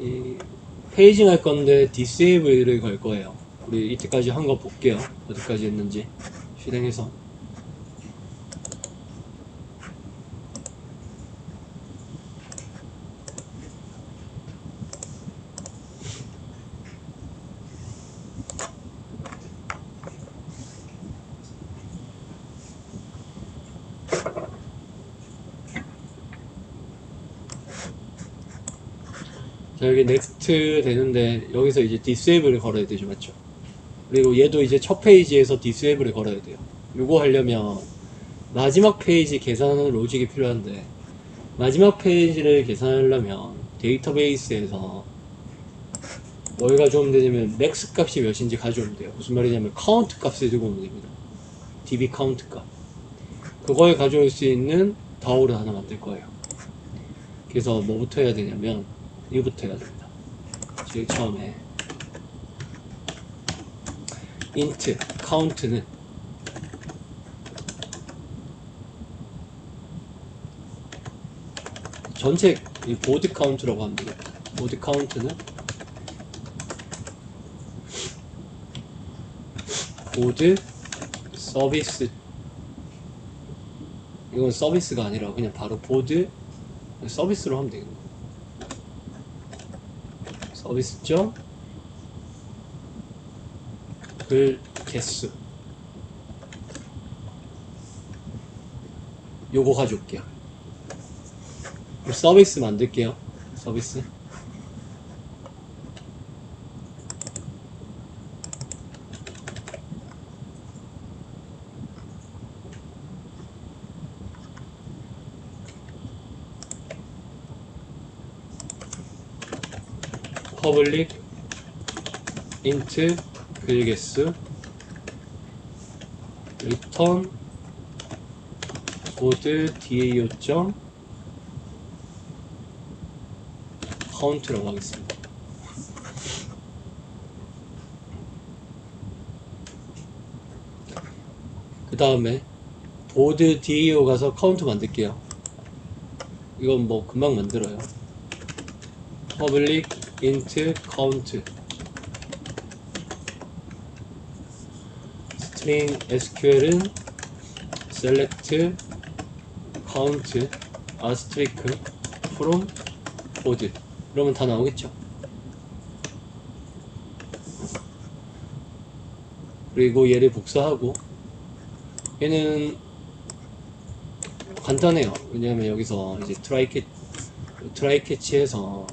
이 페이징 할 건데 디세이블을 걸 거예요. 우리 이때까지 한 거 볼게요. 어디까지 했는지 실행해서. 자 여기 넥스트 되는데 여기서 이제 디세이블을 걸어야 되죠 맞죠? 그리고 얘도 이제 첫 페이지에서 디세이블을 걸어야 돼요. 요거 하려면 마지막 페이지 계산하는 로직이 필요한데 마지막 페이지를 계산하려면 데이터베이스에서 뭘 가져오면 되냐면 맥스 값이 몇인지 가져오면 돼요. 무슨 말이냐면 카운트 값을 들고 오면 됩니다. db 카운트 값. 그걸 가져올 수 있는 다오를 하나 만들 거예요. 그래서 뭐부터 해야 되냐면 이거부터 해야 됩니다. 제일 처음에 int count는 전체 이 보드 카운트라고 합니다. 보드 카운트는 보드 서비스 이건 서비스가 아니라 그냥 바로 보드 서비스로 하면 되겠네. 서비스점 글 개수. 요거 가져올게요. 서비스 만들게요. 서비스 퍼블릭 int 글개수 return 보드 dao 점 count라고 하겠습니다. 그 다음에 보드 dao 가서 카운트 만들게요. 이건 뭐 금방 만들어요. public int count string sql은 select count asterisk from board 그러면 다 나오겠죠 그리고 얘를 복사하고 얘는 간단해요 왜냐면 여기서 이제 트라이 캐 트라이 캐치해서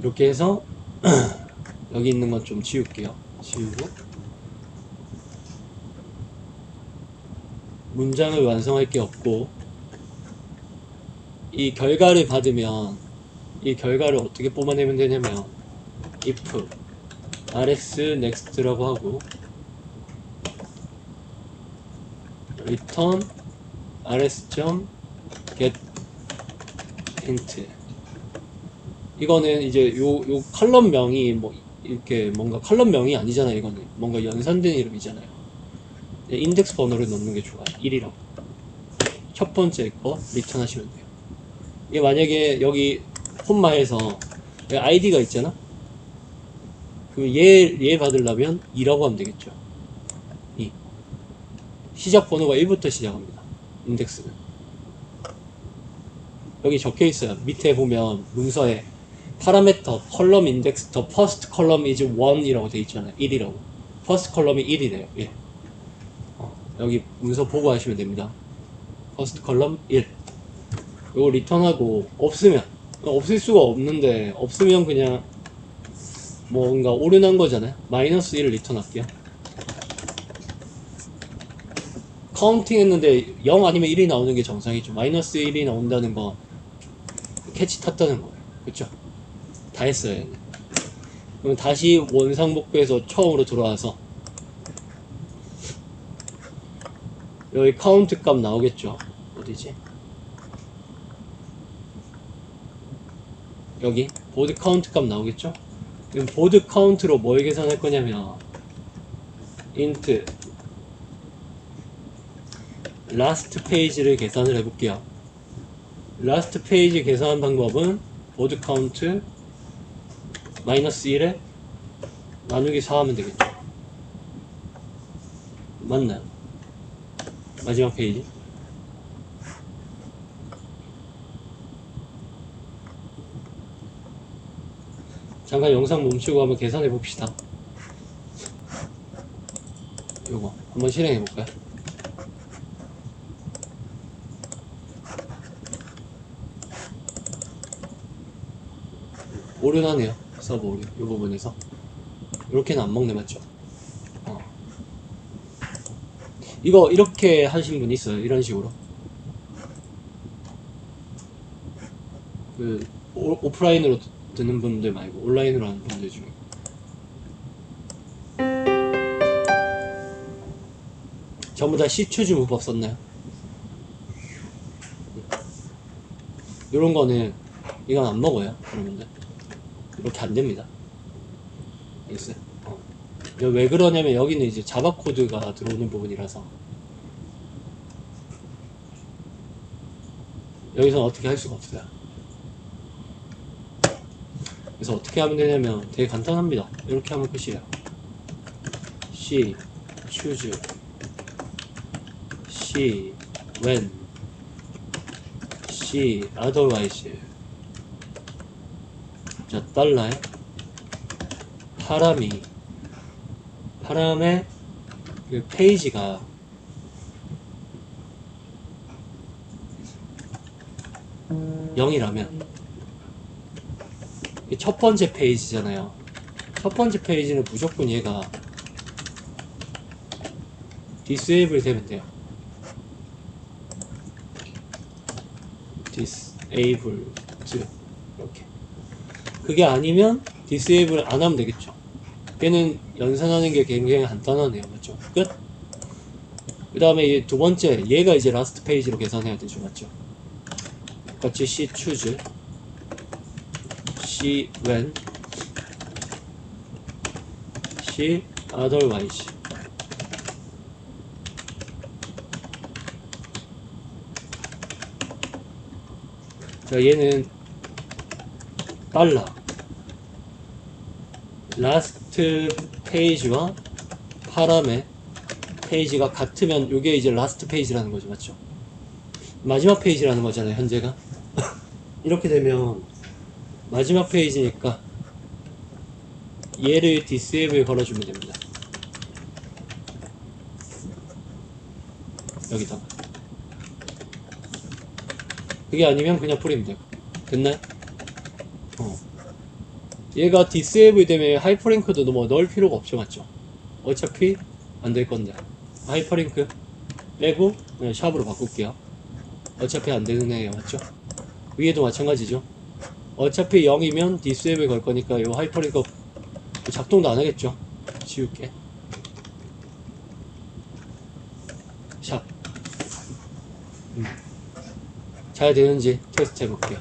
이렇게 해서 여기 있는 건좀 지울게요. 지우고 문장을 완성할 게 없고 이 결과를 받으면 이 결과를 어떻게 뽑아내면 되냐면 if rs next라고 하고 return rs.get hint 이거는 이제 요, 요 컬럼명이 뭐 이렇게 뭔가 컬럼명이 아니잖아요 이거는. 뭔가 연산된 이름이잖아요. 네, 인덱스 번호를 넣는 게 좋아요. 1이라고. 첫 번째 거 리턴 하시면 돼요. 이게 만약에 여기 홈마에서 여기 아이디가 있잖아? 그얘 얘 받으려면 2라고 하면 되겠죠. 2 시작 번호가 1부터 시작합니다. 인덱스는. 여기 적혀 있어요. 밑에 보면 문서에 파라메터 컬럼 인덱스 더 퍼스트 컬럼 이즈 1이라고 돼 있잖아요. 1이라고. 퍼스트 컬럼이 1이래요. 예. 어, 여기 문서 보고 하시면 됩니다. 퍼스트 컬럼 1 요거 리턴하고 없으면 없을 수가 없는데 없으면 그냥 뭔가 오류난 거잖아요. 마이너스 1을 리턴할게요. 카운팅 했는데 0 아니면 1이 나오는 게 정상이죠. 마이너스 1이 나온다는 거 캐치 탔다는 거예요. 그쵸 다 했어요. 그럼 다시 원상복구해서 처음으로 들어와서 여기 카운트 값 나오겠죠 어디지 여기 보드 카운트 값 나오겠죠 그럼 보드 카운트로 뭘 계산할 거냐면 int last 페이지를 계산을 해볼게요. last 페이지 계산 방법은 보드 카운트 마이너스 1에 나누기 4 하면 되겠죠. 맞나요? 마지막 페이지. 잠깐 영상 멈추고 한번 계산해 봅시다. 요거 한번 실행해 볼까요? 오류나네요. 서버 오류. 이 부분에서. 이렇게는 안 먹네, 맞죠? 어. 이거 이렇게 하신 분 있어요. 이런 식으로. 그 오, 오프라인으로 듣는 분들 말고 온라인으로 하는 분들 중에. 전부 다 시추즈 문법 썼나요? 이런 거는 이건 안 먹어요, 여러분들. 이렇게 안 됩니다. 알겠어요? 어. 왜 그러냐면 여기는 이제 자바 코드가 들어오는 부분이라서 여기서 어떻게 할 수가 없어요. 그래서 어떻게 하면 되냐면 되게 간단합니다. 이렇게 하면 끝이에요. C, choose, C, when, C, otherwise. 자, 달러에 파람이 파람의 그 페이지가 영이라면 첫 번째 페이지잖아요. 첫 번째 페이지는 무조건 얘가 disable 되면 돼요. disable 이렇게 그게 아니면 disable 안 하면 되겠죠. 얘는 연산하는 게 굉장히 간단하네요. 맞죠? 끝? 그 다음에 두 번째, 얘가 이제 라스트 페이지로 계산해야 되죠. 맞죠? 같이 C choose, C when, C otherwise. 자, 얘는 달러. 라스트 페이지와 파람의 페이지가 같으면 이게 이제 라스트 페이지라는 거죠 맞죠? 마지막 페이지라는 거잖아요 현재가 이렇게 되면 마지막 페이지니까 얘를 disable 걸어주면 됩니다 여기다가 그게 아니면 그냥 뿌리면 되고 됐나요? 어. 얘가 disable 되면 하이퍼링크도 뭐 넣을 필요가 없죠 맞죠? 어차피 안 될 건데. 하이퍼링크 빼고 그냥 샵으로 바꿀게요. 어차피 안 되는 애예요 맞죠? 위에도 마찬가지죠. 어차피 0이면 disable 걸 거니까 이 하이퍼링크 작동도 안 하겠죠? 지울게. 샵. 음. 잘 되는지 테스트 해볼게요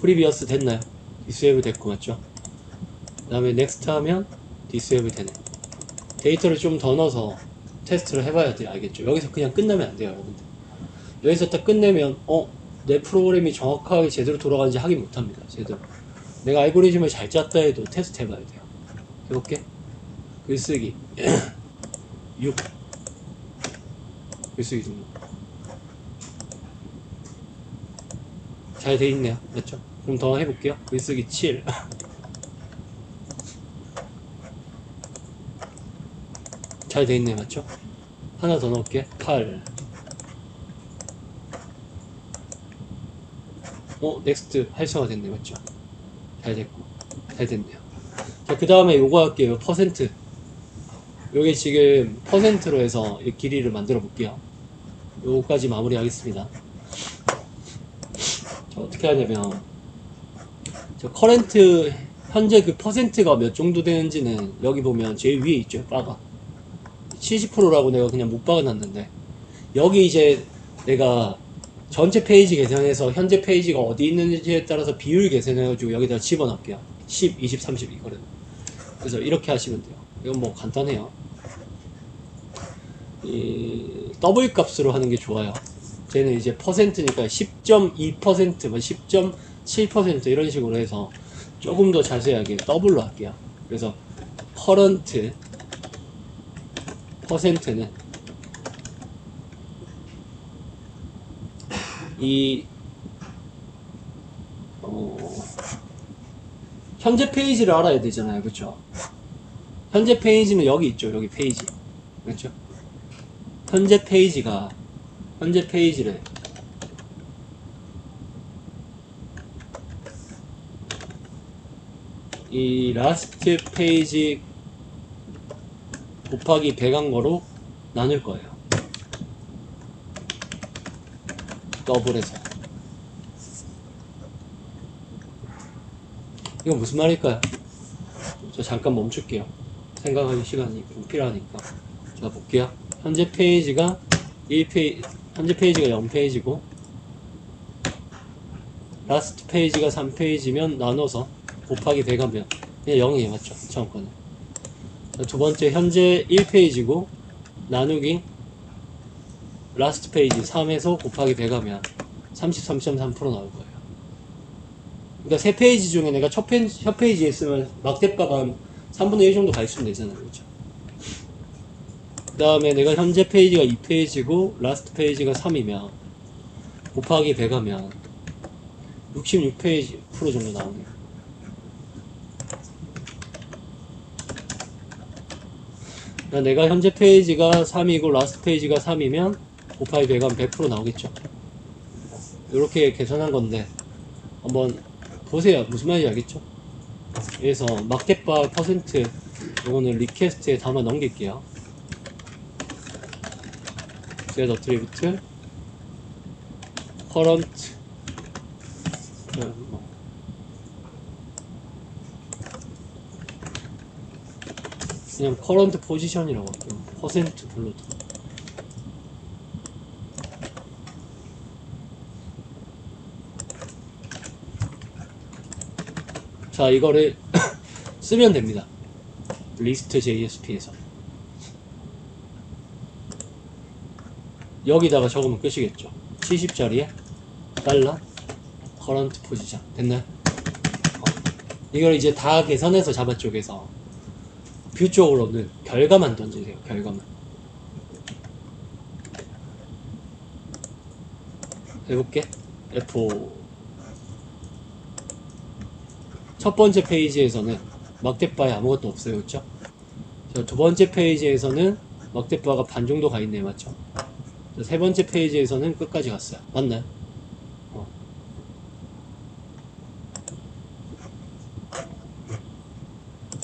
프리비어스 됐나요? 디스웨브 됐고 맞죠? 그 다음에 넥스트 하면 디스웨브 되네 데이터를 좀 더 넣어서 테스트를 해봐야 돼 알겠죠? 여기서 그냥 끝나면 안 돼요 여러분들 여기서 딱 끝내면 어? 내 프로그램이 정확하게 제대로 돌아가는지 확인 못합니다 제대로 내가 알고리즘을 잘 짰다 해도 테스트 해봐야 돼요 해볼게 글쓰기 6 글쓰기 등록 잘 돼 있네요. 맞죠? 그럼 더 해볼게요. 글쓰기 7. 잘 돼 있네. 맞죠? 하나 더 넣을게. 8. 어, 넥스트 활성화 됐네. 맞죠? 잘 됐고. 잘 됐네요. 자, 그 다음에 요거 할게요. 퍼센트. 요게 지금 퍼센트로 해서 이 길이를 만들어 볼게요. 요거까지 마무리 하겠습니다. 자, 어떻게 하냐면 저 커렌트 현재 그 퍼센트가 몇 정도 되는지는 여기 보면 제일 위에 있죠 바가. 70%라고 내가 그냥 못 박아놨는데. 여기 이제 내가 전체 페이지 계산해서 현재 페이지가 어디 있는지에 따라서 비율 계산해가지고 여기다 집어넣을게요. 10, 20, 30 이거는. 그래서 이렇게 하시면 돼요. 이건 뭐 간단해요. 이 더블 값으로 하는 게 좋아요. 쟤는 이제 퍼센트니까 10.2% 10. 7% 이런 식으로 해서 조금 더 자세하게 더블로 할게요. 그래서 커런트 퍼센트는 이 어, 현재 페이지를 알아야 되잖아요. 그렇죠? 현재 페이지는 여기 있죠. 여기 페이지. 그렇죠? 현재 페이지가 현재 페이지를 이 라스트 페이지 곱하기 100한 거로 나눌 거예요. 더블해서. 이거 무슨 말일까요? 저 잠깐 멈출게요. 생각하는 시간이 좀 필요하니까. 자, 볼게요. 현재 페이지가 1페이지, 현재 페이지가 0페이지고, 라스트 페이지가 3페이지면 나눠서 곱하기 100하면 그냥 0이에요. 맞죠? 처음 거는. 자, 두 번째, 현재 1페이지고, 나누기 라스트 페이지 3에서 곱하기 100하면 33.3% 나올 거예요. 그러니까 세 페이지 중에 내가 첫, 페이지, 첫 페이지에 쓰면 막대가가 한 3분의 1 정도 가 있으면 되잖아요. 그렇죠? 그 다음에 내가 현재 페이지가 2페이지고 라스트 페이지가 3이면 곱하기 100하면 66페이지 프로 정도 나오네요. 그러니까 내가 현재 페이지가 3이고 라스트 페이지가 3이면 곱하기 100하면 100% 나오겠죠. 이렇게 계산한 건데 한번 보세요. 무슨 말인지 알겠죠? 그래서 마켓바 퍼센트 요거는 리퀘스트에 담아 넘길게요. set attribute current 음, 뭐. 그냥 current position이라고 할게요. 퍼센트 불러도 자 이거를 쓰면 됩니다. 리스트 JSP에서 여기다가 적으면 끝이겠죠. 70짜리에 달러 커런트 포지션 됐나요? 어. 이걸 이제 다 계산해서 자바 쪽에서 뷰 쪽으로는 결과만 던지세요. 결과만 해볼게. F5 첫 번째 페이지에서는 막대바에 아무것도 없어요, 그렇죠? 자, 두 번째 페이지에서는 막대바가 반 정도 가 있네요, 맞죠? 자, 세 번째 페이지에서는 끝까지 갔어요, 맞나요?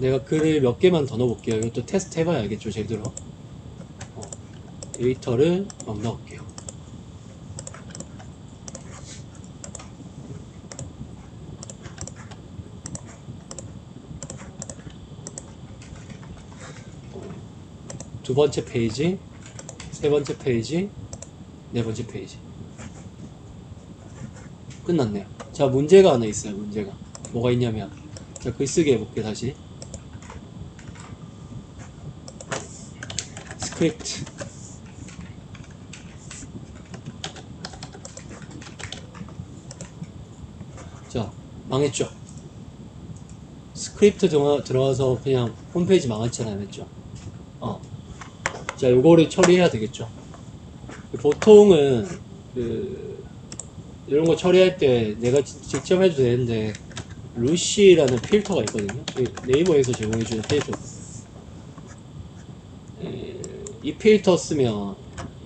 내가 글을 몇 개만 더 넣어볼게요. 이것도 테스트 해봐야 알겠죠, 제대로. 어. 데이터를 막 넣을게요. 두 번째 페이지, 세 번째 페이지, 네 번째 페이지. 끝났네요. 자, 문제가 하나 있어요, 문제가. 뭐가 있냐면, 자, 글쓰기 해볼게, 다시. 스크립트. 자, 망했죠? 스크립트 들어가서 그냥 홈페이지 망했잖아요, 맞죠? 어. 자, 요거를 처리해야 되겠죠. 보통은, 그, 이런 거 처리할 때 내가 지- 직접 해도 되는데, 루시라는 필터가 있거든요. 이 네이버에서 제공해주는 필터. 에, 이 필터 쓰면,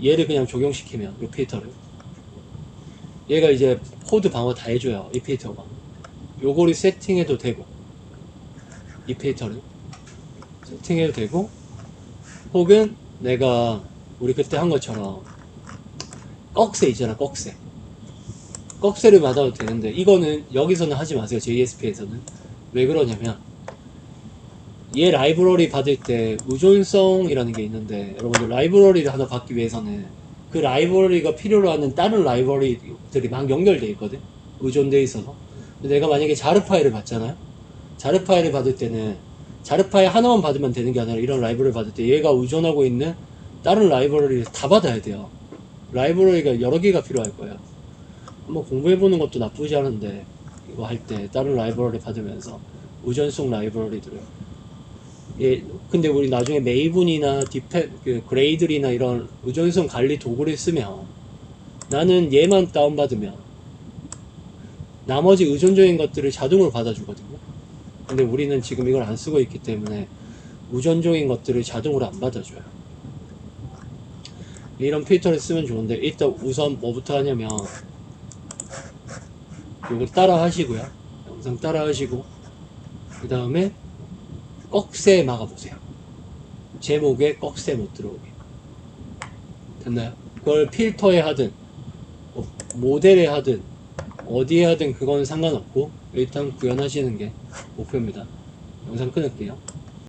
얘를 그냥 적용시키면, 이 필터를. 얘가 이제 코드 방어 다 해줘요. 이 필터가. 요거를 세팅해도 되고, 이 필터를. 세팅해도 되고, 혹은 내가 우리 그때 한 것처럼 꺽쇠 있잖아 꺽쇠 꺽쇠를 받아도 되는데 이거는 여기서는 하지 마세요 JSP에서는 왜 그러냐면 얘 라이브러리 받을 때 의존성이라는 게 있는데 여러분들 라이브러리를 하나 받기 위해서는 그 라이브러리가 필요로 하는 다른 라이브러리들이 막 연결돼 있거든. 의존돼 있어서. 내가 만약에 자르 파일을 받잖아요. 자르 파일을 받을 때는 자르 파일 하나만 받으면 되는 게 아니라 이런 라이브러리 받을 때 얘가 의존하고 있는 다른 라이브러리를 다 받아야 돼요. 라이브러리가 여러 개가 필요할 거예요. 한번 공부해보는 것도 나쁘지 않은데 이거 할 때 다른 라이브러리 받으면서 의존성 라이브러리들을 예, 근데 우리 나중에 메이븐이나 디페, 그 그레이들이나 이런 의존성 관리 도구를 쓰면 나는 얘만 다운받으면 나머지 의존적인 것들을 자동으로 받아주거든요. 근데 우리는 지금 이걸 안 쓰고 있기 때문에 의존적인 것들을 자동으로 안 받아줘요. 이런 필터를 쓰면 좋은데 일단 우선 뭐부터 하냐면 요거 따라 하시고요. 영상 따라 하시고 그 다음에 꺽쇠 막아보세요. 제목에 꺽쇠 못 들어오게. 됐나요? 그걸 필터에 하든, 뭐 모델에 하든, 어디에 하든 그건 상관없고, 일단 구현하시는 게 목표입니다. 영상 끊을게요.